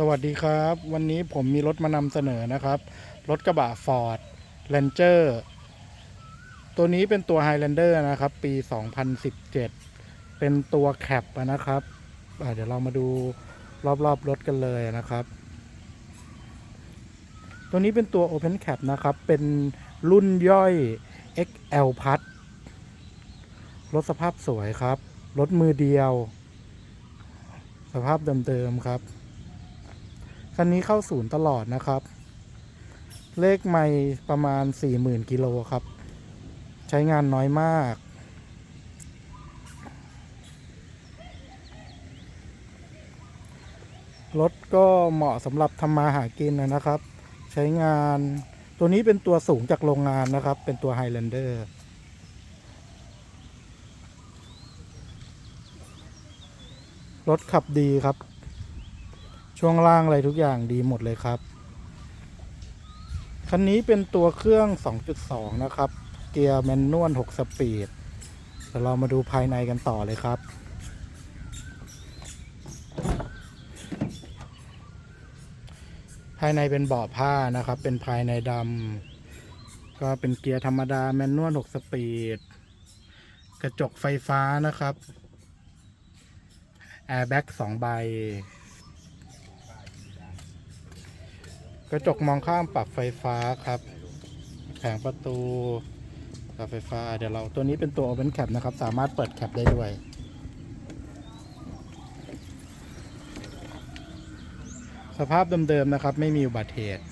สวัสดีครับ วันนี้ผมมีรถมานำเสนอนะครับ รถกระบะ Ford Ranger ตัวนี้เป็นตัว Highlander นะครับ ปี 2017 เป็นตัวแคปนะครับเดี๋ยวเรามาดูรอบๆรถกันเลยนะครับ ตัวนี้เป็นตัว Open Cap นะครับ เป็นรุ่นย่อย XL Plus รถสภาพสวยครับ รถมือเดียว สภาพเดิมๆครับ คันนี้เข้าศูนย์ตลอดนะครับ เลขไม่ประมาณ 40,000กิโลครับ ใช้งานน้อยมาก รถก็เหมาะสำหรับทำมาหากินนะครับ ใช้งานตัวนี้เป็นตัวสูงจากโรงงานนะครับ เป็นตัว Highlander รถขับดีครับ ช่วงล่างอะไรทุกอย่างดีหมดเลยครับ คันนี้เป็นตัวเครื่อง 2.2 นะครับ เกียร์แมนนวล 6 สปีดเดี๋ยวเรามาดูภายในกันต่อเลยครับภายในเป็นเบาะผ้านะครับ เป็นภายในดำก็เป็นเกียร์ธรรมดาแมนนวล 6 สปีด กระจกไฟฟ้านะครับ แอร์แบ็กสองใบ กระจกมองข้ามปรับไฟฟ้าครับ แผงประตูปรับไฟฟ้า เดี๋ยวเราตัวนี้เป็นตัว Open Cap นะครับ สามารถเปิดแคปได้ด้วย สภาพเดิมๆนะครับ ไม่มีอุบัติเหตุ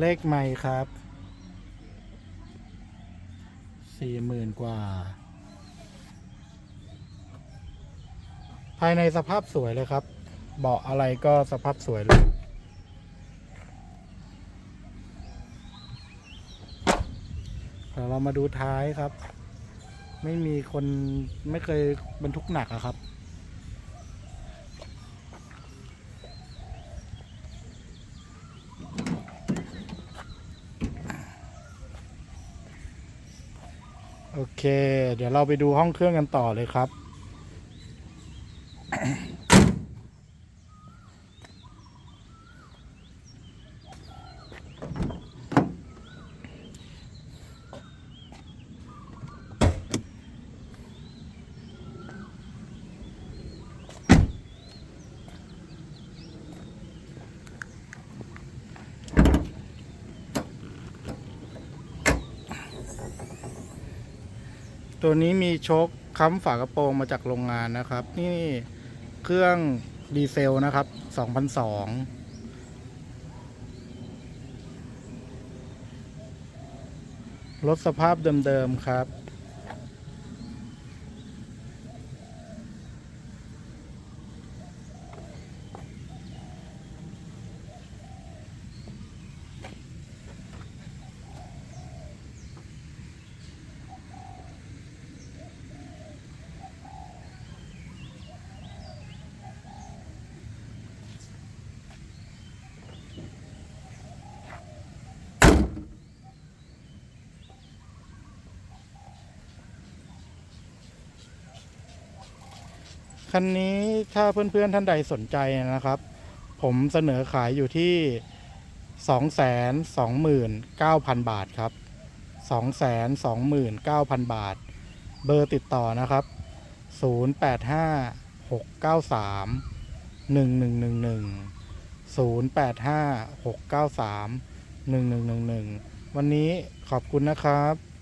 เลขไม่ครับ สี่หมื่นกว่า ภายในสภาพสวยเลยครับ เบาะอะไรก็สภาพสวยเลย เดี๋ยวเรามาดูท้ายครับ ไม่มีคนไม่เคยบรรทุกหนักอะครับโอเค เดี๋ยวเราไปดูห้องเครื่องกันต่อเลยครับ ตัวนี้มีโชคค้ำฝากระโปรงมาจากโรงงานนะครับ นี่ เครื่องดีเซลนะครับ2002รถสภาพเดิมๆครับ คันนี้ถ้าเพื่อนๆท่านใดสนใจนะครับ ผมเสนอขายอยู่ที่ 229,000 บาทครับ 229,000 บาท เบอร์ติดต่อนะครับ 085 693 1111 085 693 1111 วันนี้ขอบคุณนะครับ